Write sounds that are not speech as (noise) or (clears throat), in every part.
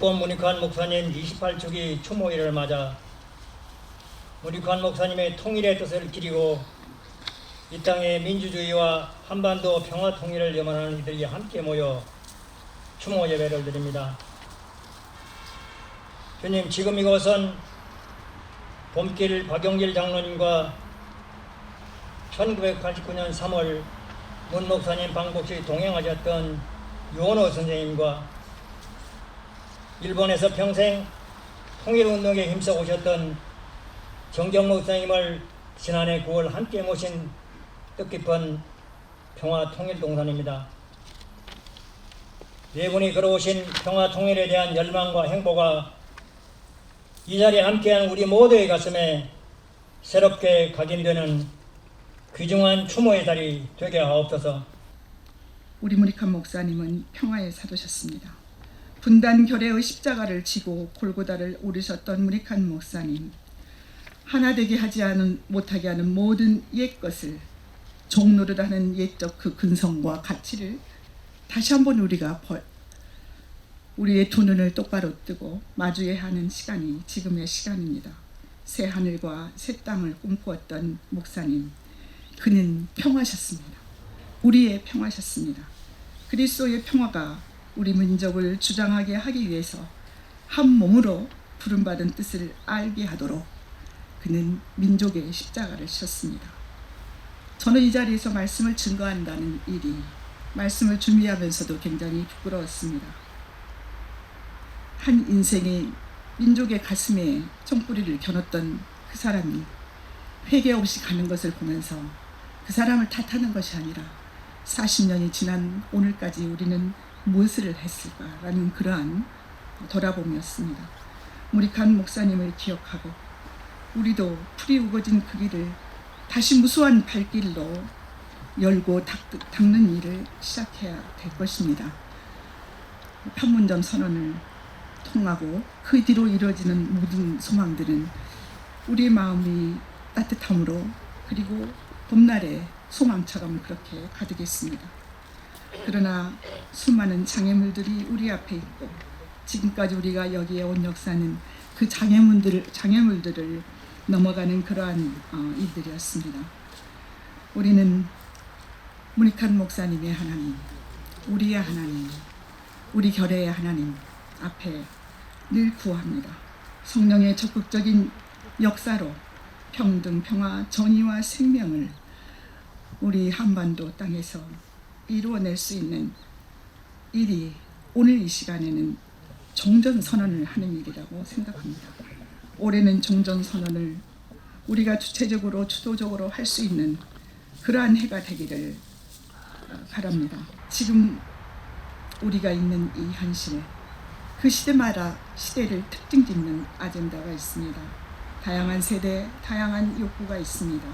본 문익환 목사님 28주기 추모일을 맞아 문익환 목사님의 통일의 뜻을 기리고 이 땅의 민주주의와 한반도 평화 통일을 염원하는 이들이 함께 모여 추모 예배를 드립니다. 주님 지금 이곳은 봄길 박영길 장로님과 1989년 3월 문 목사님 방북시 동행하셨던 유원호 선생님과 일본에서 평생 통일운동에 힘써 오셨던 정경 목사님을 지난해 9월 함께 모신 뜻깊은 평화 통일 동산입니다. 네 분이 걸어오신 평화 통일에 대한 열망과 행보가 이 자리에 함께한 우리 모두의 가슴에 새롭게 각인되는 귀중한 추모의 자리 되게 하옵소서. 우리 무리칸 목사님은 평화에 사도셨습니다. 분단 결의의 십자가를 지고 골고다를 오르셨던 무리칸 목사님. 하나 되게 하지 않은 못하게 하는 모든 옛 것을 종로를 하는 옛적 그 근성과 가치를 다시 한번 우리가 벌, 우리의 두 눈을 똑바로 뜨고 마주해야 하는 시간이 지금의 시간입니다. 새 하늘과 새 땅을 꿈꾸었던 목사님. 그는 평화셨습니다. 우리의 평화셨습니다. 그리스도의 평화가 우리 민족을 주장하게 하기 위해서 한 몸으로 부름받은 뜻을 알게 하도록 그는 민족의 십자가를 졌습니다. 저는 이 자리에서 말씀을 증거한다는 일이 말씀을 준비하면서도 굉장히 부끄러웠습니다. 한 인생의 민족의 가슴에 총뿌리를 겨눴던 그 사람이 회개 없이 가는 것을 보면서 그 사람을 탓하는 것이 아니라 40년이 지난 오늘까지 우리는 무엇을 했을까라는 그러한 돌아봄이었습니다. 무리칸 목사님을 기억하고 우리도 풀이 우거진 그 길을 다시 무수한 발길로 열고 닦, 는 일을 시작해야 될 것입니다. 판문점 선언을 통하고 그 뒤로 이루어지는 모든 소망들은 우리 마음이 따뜻함으로 그리고 봄날의 소망처럼 그렇게 가득했습니다. 그러나 수많은 장애물들이 우리 앞에 있고 지금까지 우리가 여기에 온 역사는 그 장애물들을 장애물들을 넘어가는 그러한 어, 일들이었습니다. 우리는 무니칸 목사님의 하나님, 우리의 하나님, 우리 결의의 하나님 앞에 늘 구합니다. 성령의 적극적인 역사로 평등, 평화, 정의와 생명을 우리 한반도 땅에서 이루어낼 수 있는 일이 오늘 이 시간에는 종전 선언을 하는 일이라고 생각합니다. 올해는 종전 선언을 우리가 주체적으로 주도적으로 할 수 있는 그러한 해가 되기를 바랍니다. 지금 우리가 있는 이 현실, 그 시대마다 시대를 특징 짓는 아젠다가 있습니다. 다양한 세대, 다양한 욕구가 있습니다.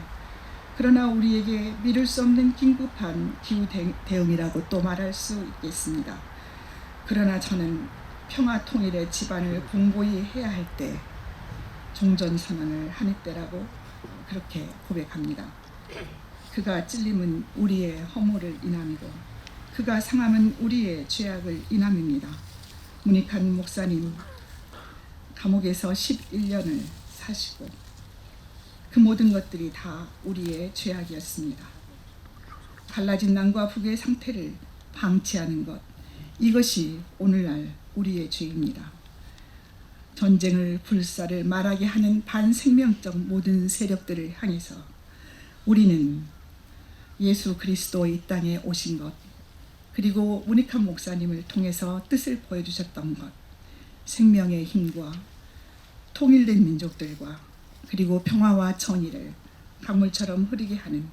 그러나 우리에게 미룰 수 없는 긴급한 기후 대응이라고 또 말할 수 있겠습니다. 그러나 저는 평화 통일의 집안을 공고히 해야 할 때 종전 선언을 하는 때라고 그렇게 고백합니다. 그가 찔림은 우리의 허물을 인함이고 그가 상함은 우리의 죄악을 인함입니다. 문익한 목사님 감옥에서 11년을 사시고 그 모든 것들이 다 우리의 죄악이었습니다. 갈라진 남과 북의 상태를 방치하는 것 이것이 오늘날 우리의 죄입니다. 전쟁을 불사를 말하게 하는 반생명적 모든 세력들을 향해서 우리는 예수 그리스도 이 땅에 오신 것 그리고 우니칸 목사님을 통해서 뜻을 보여주셨던 것 생명의 힘과 통일된 민족들과 그리고 평화와 정의를 강물처럼 흐르게 하는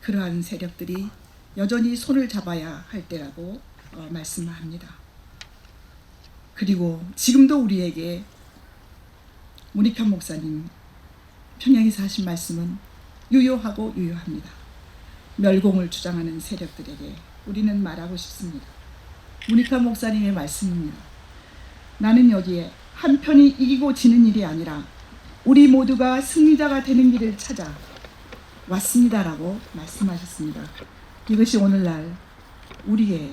그러한 세력들이 여전히 손을 잡아야 할 때라고 어, 말씀합니다. 그리고 지금도 우리에게 문익환 목사님 평양에서 하신 말씀은 유효하고 유효합니다. 멸공을 주장하는 세력들에게 우리는 말하고 싶습니다. 문익환 목사님의 말씀입니다. 나는 여기에 한 편이 이기고 지는 일이 아니라 우리 모두가 승리자가 되는 길을 찾아 왔습니다라고 말씀하셨습니다. 이것이 오늘날 우리의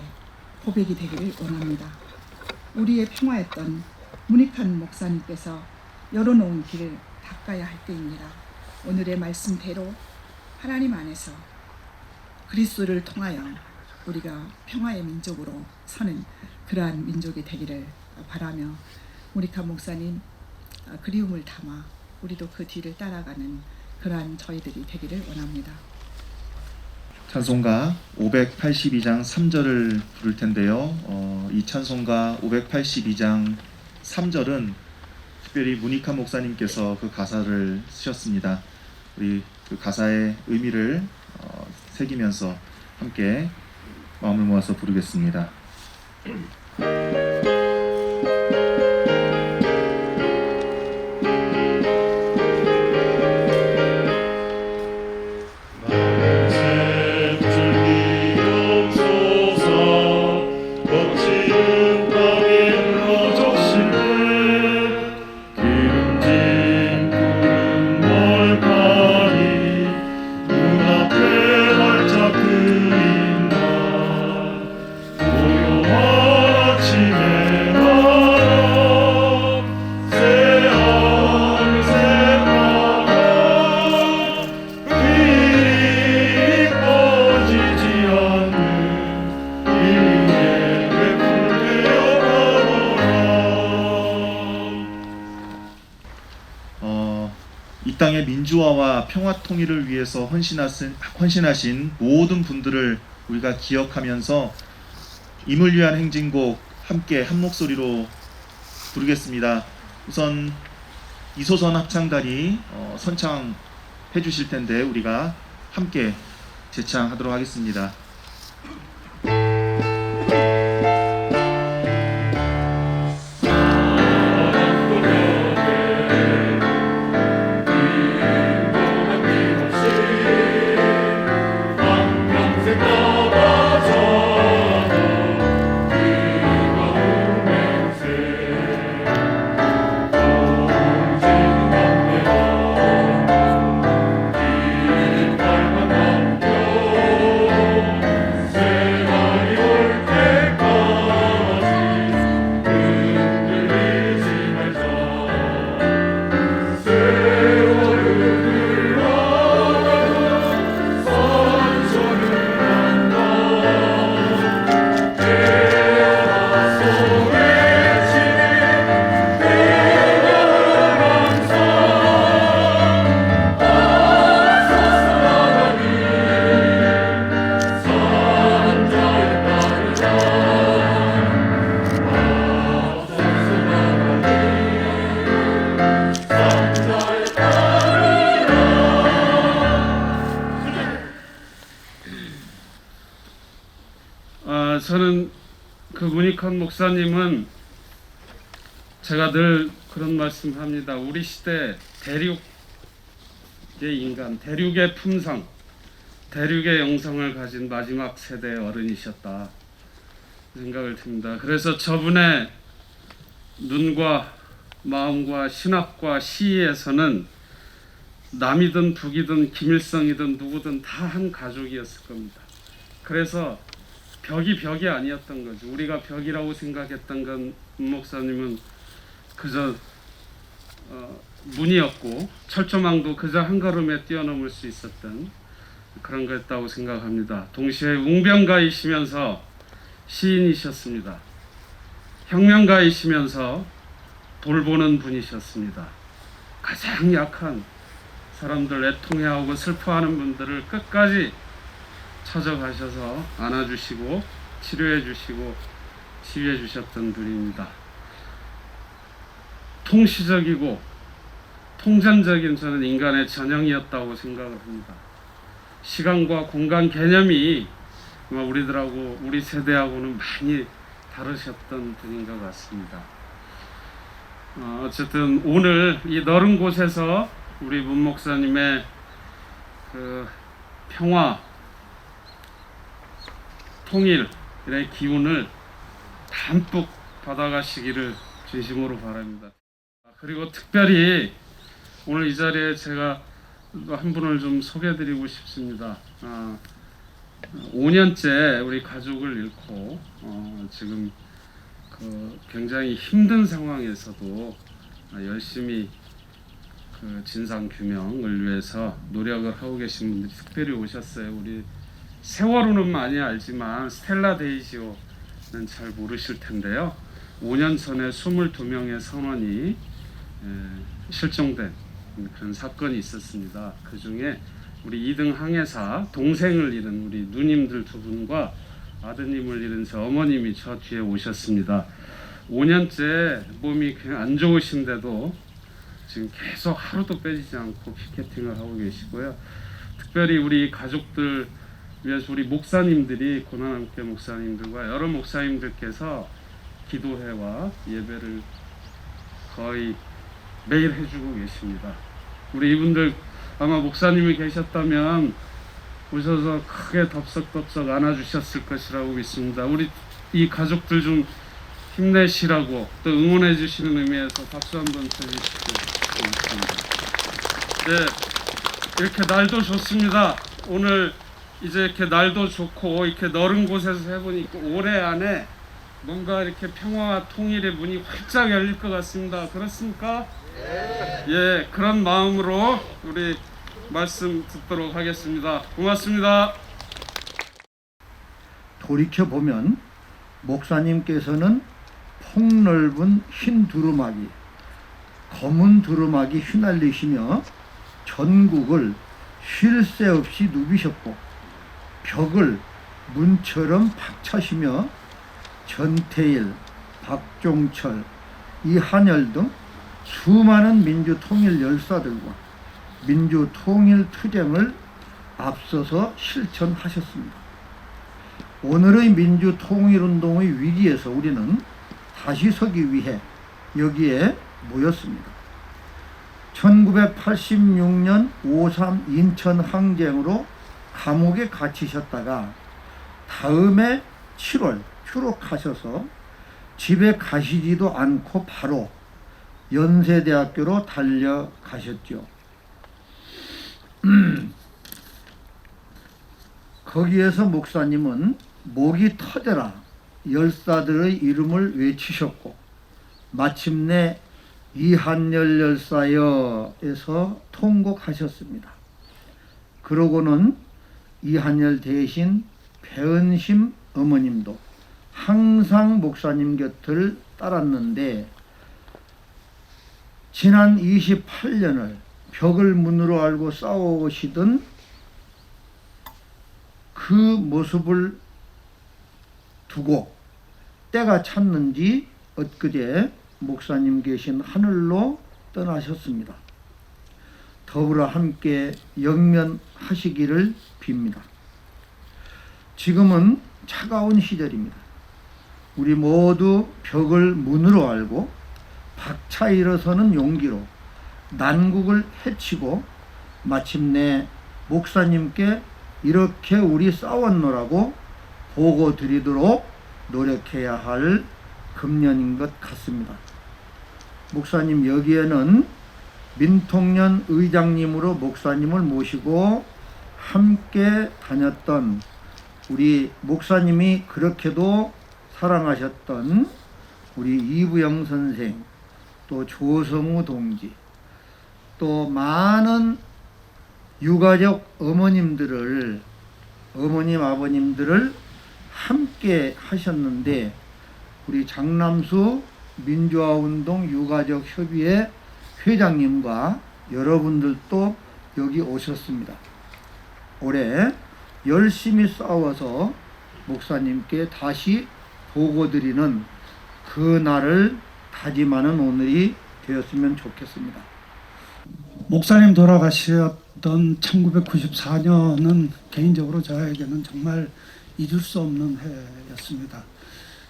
고백이 되기를 원합니다. 우리의 평화였던 문익한 목사님께서 열어놓은 길을 닦아야 할 때입니다. 오늘의 말씀대로 하나님 안에서 그리스도를 통하여 우리가 평화의 민족으로 서는 그러한 민족이 되기를 바라며 모니카 목사님 아, 그리움을 담아 우리도 그 뒤를 따라가는 그러한 저희들이 되기를 원합니다. 찬송가 582장 3절을 부를 텐데요. 어, 이 찬송가 582장 3절은 특별히 문익하 목사님께서 그 가사를 쓰셨습니다. 우리 그 가사의 의미를 어, 새기면서 함께 마음을 모아서 부르겠습니다. 위해서 헌신하신, 헌신하신 모든 분들을 우리가 기억하면서 임을 위한 행진곡 함께 한 목소리로 부르겠습니다. 우선 이소선 합창단이 어, 선창해 주실 텐데 우리가 함께 제창하도록 하겠습니다. 목사님은 제가 늘 그런 말씀합니다. 우리 시대 대륙의 인간, 대륙의 품성, 대륙의 영성을 가진 마지막 세대의 어른이셨다 생각을 듭니다. 그래서 저분의 눈과 마음과 신학과 시에서는 남이든 북이든 김일성이든 누구든 다 한 가족이었을 겁니다. 그래서 벽이 벽이 아니었던 거죠. 우리가 벽이라고 생각했던 건문 목사님은 그저 어, 문이었고 철조망도 그저 한 걸음에 뛰어넘을 수 있었던 그런 거였다고 생각합니다. 동시에 웅변가이시면서 시인이셨습니다. 혁명가이시면서 돌보는 분이셨습니다. 가장 약한 사람들 애통해하고 슬퍼하는 분들을 끝까지 찾아가셔서 안아주시고 치료해 주시고 치유해 주셨던 분입니다. 통시적이고 통전적인 저는 인간의 전형이었다고 생각을 합니다. 시간과 공간 개념이 우리들하고 우리 세대하고는 많이 다르셨던 분인 것 같습니다. 어, 어쨌든 오늘 이 넓은 곳에서 우리 문 목사님의 그 평화 통일의 기운을 담뿍 받아가시기를 진심으로 바랍니다. 아, 그리고 특별히 오늘 이 자리에 제가 또한 분을 좀 소개해드리고 싶습니다. 아, 5년째 우리 가족을 잃고 어, 지금 그 굉장히 힘든 상황에서도 아, 열심히 그 진상 규명을 위해서 노력을 하고 계신 분들이 특별히 오셨어요. 우리 세월호는 많이 알지만 스텔라 데이지오는 잘 모르실 텐데요. 5년 전에 22명의 선원이 에, 실종된 그런 사건이 있었습니다. 그 중에 우리 2등 항해사 동생을 잃은 우리 누님들 두 분과 아드님을 잃은 저 어머님이 저 뒤에 오셨습니다. 5년째 몸이 안 좋으신데도 지금 계속 하루도 빼지지 않고 피켓팅을 하고 계시고요. 특별히 우리 가족들 위해서 우리 목사님들이 고난함께 목사님들과 여러 목사님들께서 기도회와 예배를 거의 매일 해주고 계십니다. 우리 이분들 아마 목사님이 계셨다면 오셔서 크게 덥석덥석 안아주셨을 것이라고 믿습니다. 우리 이 가족들 좀 힘내시라고 또 응원해 주시는 의미에서 박수 한번 쳐주시고 고맙습니다. 네, 이렇게 날도 좋습니다. 오늘 이제 이렇게 날도 좋고 이렇게 너른 곳에서 해보니까 올해 안에 뭔가 이렇게 평화와 통일의 문이 활짝 열릴 것 같습니다. 그렇습니까? 예, 그런 마음으로 우리 말씀 듣도록 하겠습니다. 고맙습니다. 돌이켜 보면 목사님께서는 폭넓은 흰 두루마기, 검은 두루마기 휘날리시며 전국을 쉴 새 없이 누비셨고 벽을 문처럼 박차시며 전태일, 박종철, 이한열 등 수많은 민주 통일 열사들과 민주 통일 투쟁을 앞서서 실천하셨습니다. 오늘의 민주 통일 운동의 위기에서 우리는 다시 서기 위해 여기에 모였습니다. 1986년 5.3 인천 항쟁으로 감옥에 갇히셨다가 다음해 7월 추록하셔서 집에 가시지도 않고 바로 연세대학교로 달려가셨죠. (clears throat) 거기에서 목사님은 목이 터져라 열사들의 이름을 외치셨고 마침내 이한열 열사여에서 통곡하셨습니다. 그러고는 이한열 대신 배은심 어머님도 항상 목사님 곁을 따랐는데 지난 28년을 벽을 문으로 알고 싸워오시던 그 모습을 두고 때가 찼는지 엊그제 목사님 계신 하늘로 떠나셨습니다. 더불어 함께 영면하시기를 빕니다. 지금은 차가운 시절입니다. 우리 모두 벽을 문으로 알고 박차 일어서는 용기로 난국을 헤치고 마침내 목사님께 이렇게 우리 싸웠노라고 보고 드리도록 노력해야 할 금년인 것 같습니다. 목사님 여기에는 민통년 의장님으로 목사님을 모시고 함께 다녔던 우리 목사님이 그렇게도 사랑하셨던 우리 이부영 선생, 또 조성우 동지, 또 많은 유가족 어머님들을 어머님 아버님들을 함께 하셨는데 우리 장남수 민주화운동 유가족 협의회 회장님과 여러분들도 여기 오셨습니다. 올해 열심히 싸워서 목사님께 다시 보고 드리는 그 날을 다짐하는 오늘이 되었으면 좋겠습니다. 목사님 돌아가셨던 1994년은 개인적으로 저에게는 정말 잊을 수 없는 해였습니다.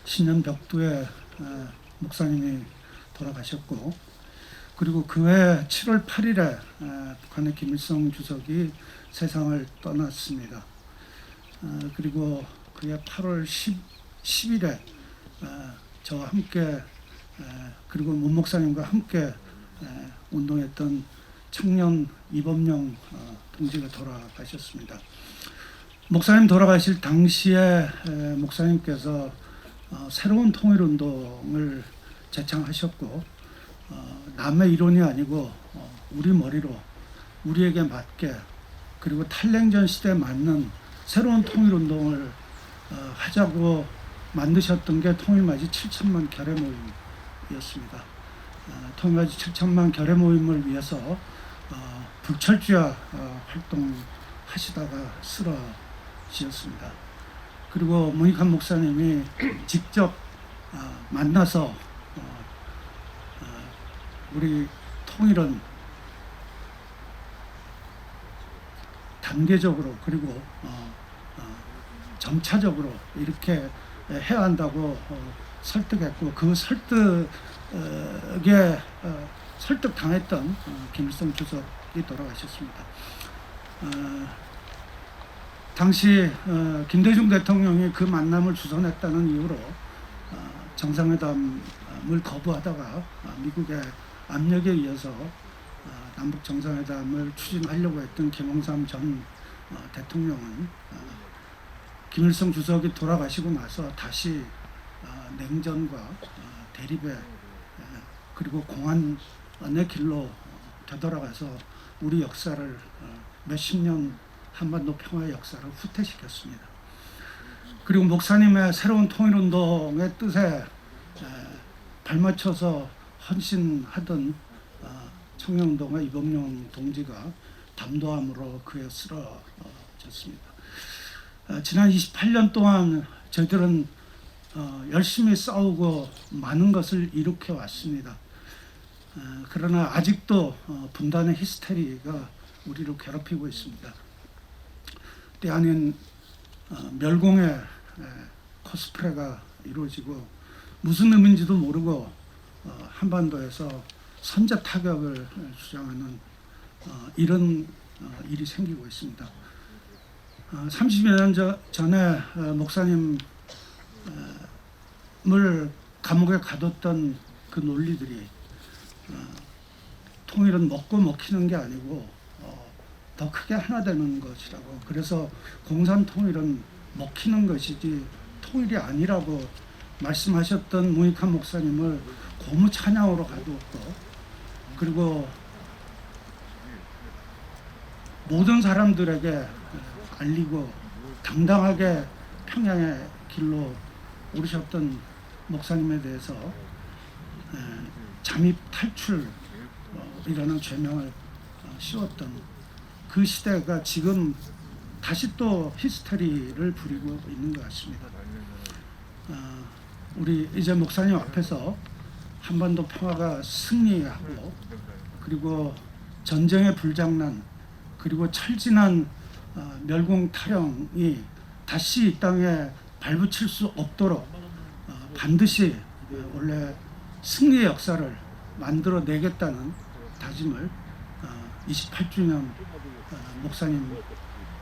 신년 벽두에 어, 목사님이 돌아가셨고 그리고 그해 7월 8일에 어, 북한의 김일성 주석이 세상을 떠났습니다. 어, 그리고 그해 8월 10, 10일에 저와 함께 에, 그리고 문 목사님과 함께 에, 운동했던 청년 이범영 어, 동지가 돌아가셨습니다. 목사님 돌아가실 당시에 에, 목사님께서 어, 새로운 통일운동을 제창하셨고 어, 남의 이론이 아니고 어, 우리 머리로 우리에게 맞게 그리고 탈냉전 시대에 맞는 새로운 통일운동을 어, 하자고 만드셨던 게 통일맞이 7천만 결의 모임이었습니다. 어, 통일맞이 7천만 결의 모임을 위해서 어, 불철주야 어, 활동하시다가 쓰러지셨습니다. 그리고 모니칸 목사님이 직접 어, 만나서 어, 어, 우리 통일은 단계적으로 그리고 어, 어, 점차적으로 이렇게 해야 한다고 어, 설득했고 그 설득에 어, 설득 당했던 어, 김일성 주석이 돌아가셨습니다. 어, 당시 어, 김대중 대통령이 그 만남을 주선했다는 이유로 어, 정상회담을 거부하다가 어, 미국의 압력에 의해서 어, 남북 정상회담을 추진하려고 했던 김영삼 전 어, 대통령은 어, 김일성 주석이 돌아가시고 나서 다시 어, 냉전과 어, 대립의 에, 그리고 공안의 길로 어, 되돌아가서 우리 역사를 어, 몇십 년 한반도 평화의 역사를 후퇴시켰습니다. 그리고 목사님의 새로운 통일운동의 뜻에 에, 발맞춰서 헌신하던 어, 청년운동의 이범용 동지가 담도함으로 그에 쓰러졌습니다. 어, 지난 28년 동안 저희들은 어, 열심히 싸우고 많은 것을 일으켜 왔습니다. 어, 그러나 아직도 어, 분단의 히스테리가 우리를 괴롭히고 있습니다. 때 아닌 어, 멸공의 에, 코스프레가 이루어지고 무슨 의미인지도 모르고 어, 한반도에서 선제 타격을 주장하는 어, 이런 어, 일이 생기고 있습니다. 어, 30여 년 저- 전에 어, 목사님을 감옥에 가뒀던 그 논리들이 어, 통일은 먹고 먹히는 게 아니고 어, 더 크게 하나 되는 것이라고 그래서 공산 통일은 먹히는 것이지 통일이 아니라고 말씀하셨던 무익한 목사님을 고무 찬양으로 가두었고 그리고 모든 사람들에게 알리고 당당하게 평양의 길로 오르셨던 목사님에 대해서 에, 잠입 탈출이라는 죄명을 어, 씌웠던 그 시대가 지금 다시 또 히스테리를 부리고 있는 것 같습니다. 어, 우리 이제 목사님 앞에서 한반도 평화가 승리하고 그리고 전쟁의 불장난 그리고 철진한 어, 멸공 탈영이 다시 이 땅에 발붙일 수 없도록 어, 반드시 어, 원래 승리의 역사를 만들어 내겠다는 다짐을 어, 28주년 어, 목사님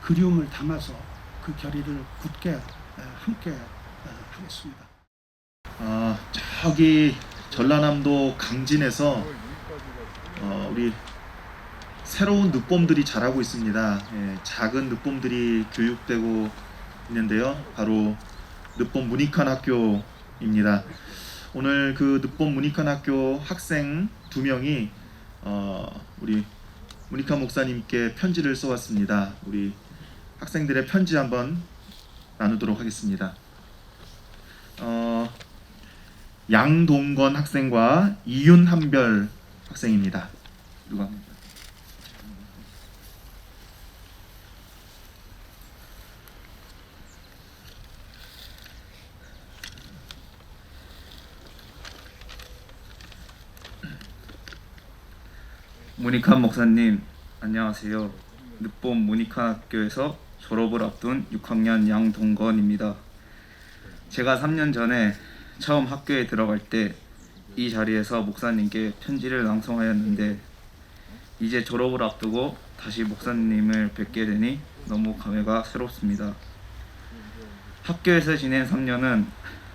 그리움을 담아서 그 결의를 굳게 에, 함께 에, 하겠습니다. 아, 저기 전라남도 강진에서 어, 우리 새로운 늑봄들이 자라고 있습니다. 예, 작은 늑봄들이 교육되고 있는데요. 바로 늑봄 문익환 학교입니다. 오늘 그 늑봄 문익환 학교 학생 두 명이 어, 우리 문익환 목사님께 편지를 써왔습니다. 우리 학생들의 편지 한번 나누도록 하겠습니다. 어, 양동건 학생과 이윤한별 학생입니다. 누가? 모니칸 목사님 안녕하세요. 늦봄 모니칸 학교에서 졸업을 앞둔 6학년 양동건입니다. 제가 3년 전에 처음 학교에 들어갈 때 이 자리에서 목사님께 편지를 낭송하였는데 이제 졸업을 앞두고 다시 목사님을 뵙게 되니 너무 감회가 새롭습니다. 학교에서 지낸 3년은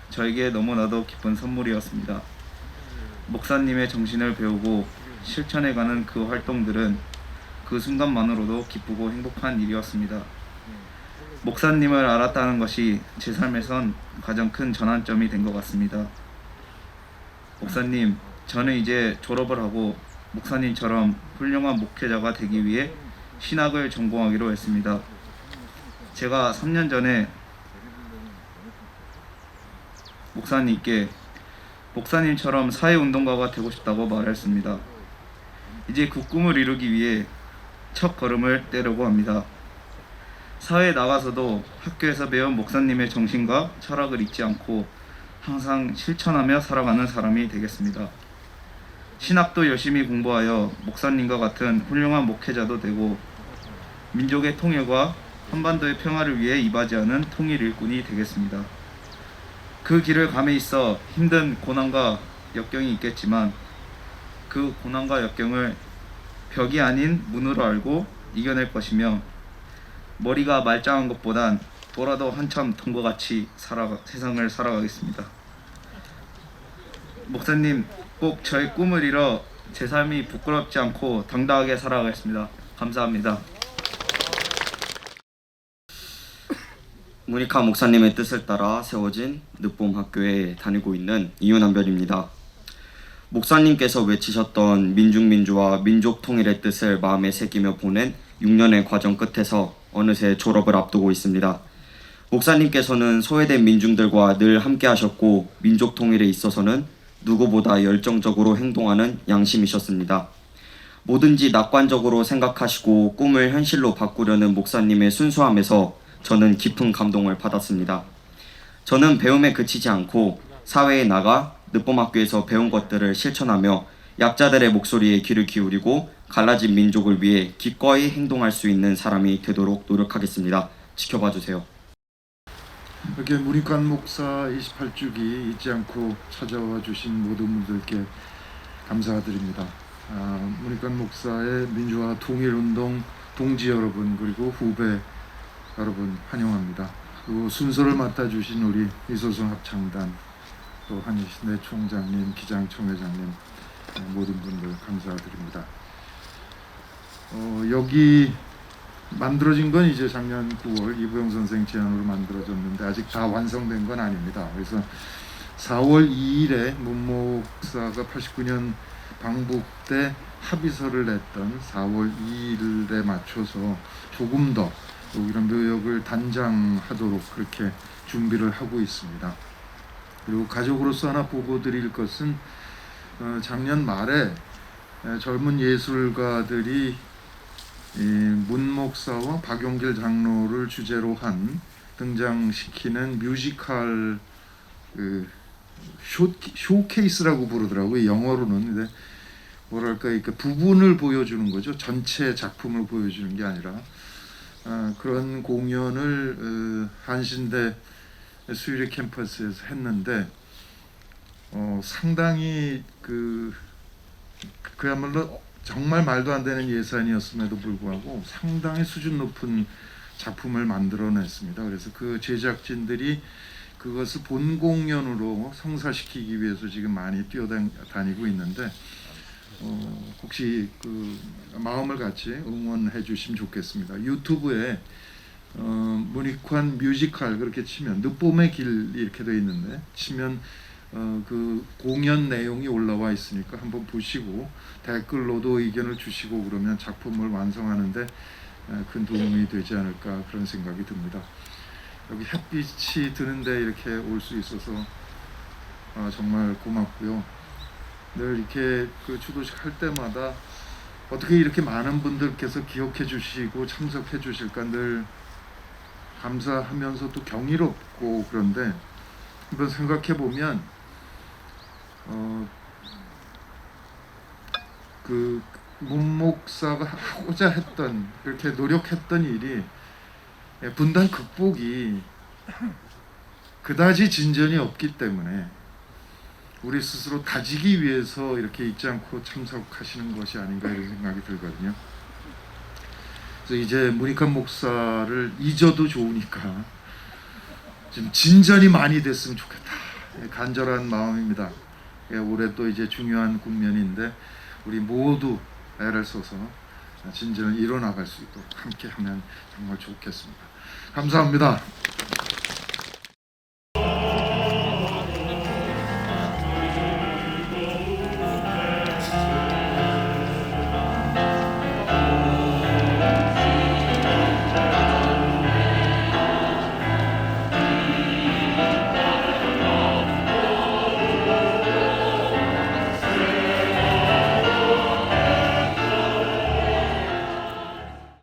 저에게 너무나도 기쁜 선물이었습니다. 목사님의 정신을 배우고 실천해가는 그 활동들은 그 순간만으로도 기쁘고 행복한 일이었습니다. 목사님을 알았다는 것이 제 삶에선 가장 큰 전환점이 된 것 같습니다. 목사님, 저는 이제 졸업을 하고 목사님처럼 훌륭한 목회자가 되기 위해 신학을 전공하기로 했습니다. 제가 3년 전에 목사님께 목사님처럼 사회운동가가 되고 싶다고 말했습니다. 이제 그 꿈을 이루기 위해 첫 걸음을 떼려고 합니다. 사회에 나가서도 학교에서 배운 목사님의 정신과 철학을 잊지 않고 항상 실천하며 살아가는 사람이 되겠습니다. 신학도 열심히 공부하여 목사님과 같은 훌륭한 목회자도 되고 민족의 통일과 한반도의 평화를 위해 이바지하는 통일 일꾼이 되겠습니다. 그 길을 감에 있어 힘든 고난과 역경이 있겠지만 그 고난과 역경을 벽이 아닌 문으로 알고 이겨낼 것이며 머리가 말짱한 것보단 돌아도 한참 돈과 같이 살아가, 세상을 살아가겠습니다. 목사님 꼭 저의 꿈을 이뤄 제 삶이 부끄럽지 않고 당당하게 살아가겠습니다. 감사합니다. 무니카 목사님의 뜻을 따라 세워진 늦봄 학교에 다니고 있는 이윤한별입니다. 목사님께서 외치셨던 민중민주와 민족 통일의 뜻을 마음에 새기며 보낸 6년의 과정 끝에서 어느새 졸업을 앞두고 있습니다. 목사님께서는 소외된 민중들과 늘 함께 하셨고 민족 통일에 있어서는 누구보다 열정적으로 행동하는 양심이셨습니다. 뭐든지 낙관적으로 생각하시고 꿈을 현실로 바꾸려는 목사님의 순수함에서 저는 깊은 감동을 받았습니다. 저는 배움에 그치지 않고 사회에 나가 늦봄학교에서 배운 것들을 실천하며 약자들의 목소리에 귀를 기울이고 갈라진 민족을 위해 기꺼이 행동할 수 있는 사람이 되도록 노력하겠습니다. 지켜봐 주세요. 이렇게 문익관 목사 28주기 잊지 않고 찾아와 주신 모든 분들께 감사드립니다. 아, 문익관 목사의 민주화 통일 운동 동지 여러분 그리고 후배 여러분 환영합니다. 그리고 순서를 맡아주신 우리 이소성 합창단 또 한희신의 총장님, 기장총회장님 네, 모든 분들 감사드립니다. 어, 여기 만들어진 건 이제 작년 9월 이부영 선생 제안으로 만들어졌는데 아직 다 완성된 건 아닙니다. 그래서 4월 2일에 문 목사가 89년 방북 때 합의서를 냈던 4월 2일에 맞춰서 조금 더 이런 묘역을 단장하도록 그렇게 준비를 하고 있습니다. 그리고 가족으로서 하나 보고 드릴 것은 어, 작년 말에 에, 젊은 예술가들이 이 문 목사와 박용길 장로를 주제로 한 등장시키는 뮤지컬 그 쇼, 쇼케이스라고 부르더라고요 영어로는. 근데 뭐랄까 이렇게 부분을 보여주는 거죠. 전체 작품을 보여주는 게 아니라. 아, 그런 공연을 어, 한신대 수유리 캠퍼스에서 했는데 어, 상당히 그 그야말로 정말 말도 안 되는 예산이었음에도 불구하고 상당히 수준 높은 작품을 만들어냈습니다. 그래서 그 제작진들이 그것을 본 공연으로 성사시키기 위해서 지금 많이 뛰어다니고 있는데 어, 혹시 그 마음을 같이 응원해 주시면 좋겠습니다. 유튜브에 어, 문익환 뮤지컬 그렇게 치면 늦봄의 길 이렇게 돼 있는데 치면 어, 그 공연 내용이 올라와 있으니까 한번 보시고 댓글로도 의견을 주시고 그러면 작품을 완성하는데 어, 큰 도움이 되지 않을까 그런 생각이 듭니다. 여기 햇빛이 드는데 이렇게 올 수 있어서 아, 정말 고맙고요. 늘 이렇게 그 추도식 할 때마다 어떻게 이렇게 많은 분들께서 기억해 주시고 참석해 주실까 늘 감사하면서 또 경이롭고 그런데 한번 생각해 보면 어, 그 문목사가 하고자 했던 그렇게 노력했던 일이 예, 분단 극복이 그다지 진전이 없기 때문에 우리 스스로 다지기 위해서 이렇게 잊지 않고 참석하시는 것이 아닌가 이런 생각이 들거든요. 그래서 이제 문익환 목사를 잊어도 좋으니까 좀 진전이 많이 됐으면 좋겠다. 예, 간절한 마음입니다. 예, 올해 또 이제 중요한 국면인데 우리 모두 애를 써서 진전을 이뤄나갈 수 있도록 함께하면 정말 좋겠습니다. 감사합니다.